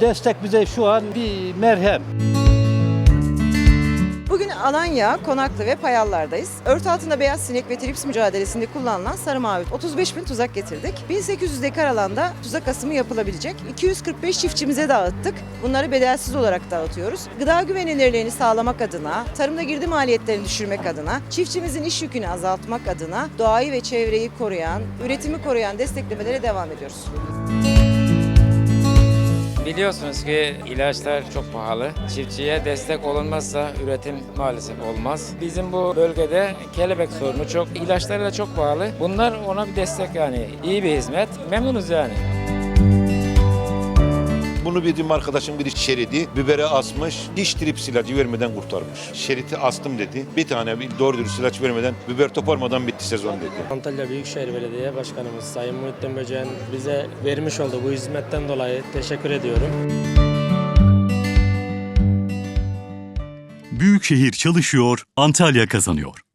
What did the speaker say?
destek bize şu an bir merhem. Bugün Alanya, Konaklı ve Payallar'dayız. Örtü altında beyaz sinek ve trips mücadelesinde kullanılan sarı mavi 35 bin tuzak getirdik. 1800 dekar alanda tuzak asımı yapılabilecek. 245 çiftçimize dağıttık. Bunları bedelsiz olarak dağıtıyoruz. Gıda güvenilirliğini sağlamak adına, tarımda girdi maliyetlerini düşürmek adına, çiftçimizin iş yükünü azaltmak adına doğayı ve çevreyi koruyan, üretimi koruyan desteklemelere devam ediyoruz. Biliyorsunuz ki ilaçlar çok pahalı. Çiftçiye destek olunmazsa üretim maalesef olmaz. Bizim bu bölgede kelebek sorunu çok. İlaçlar da çok pahalı. Bunlar ona bir destek yani. İyi bir hizmet. Memnunuz yani. Bunu bizim arkadaşım biri şeridi bibere asmış, hiç trips ilacı vermeden kurtarmış. Şeriti astım dedi. Bir tane bir doğru dürüst ilaç vermeden biber toparmadan bitti sezon dedi. Antalya Büyükşehir Belediye Başkanımız Sayın Muhittin Böceğin bize vermiş olduğu bu hizmetten dolayı teşekkür ediyorum. Büyükşehir çalışıyor, Antalya kazanıyor.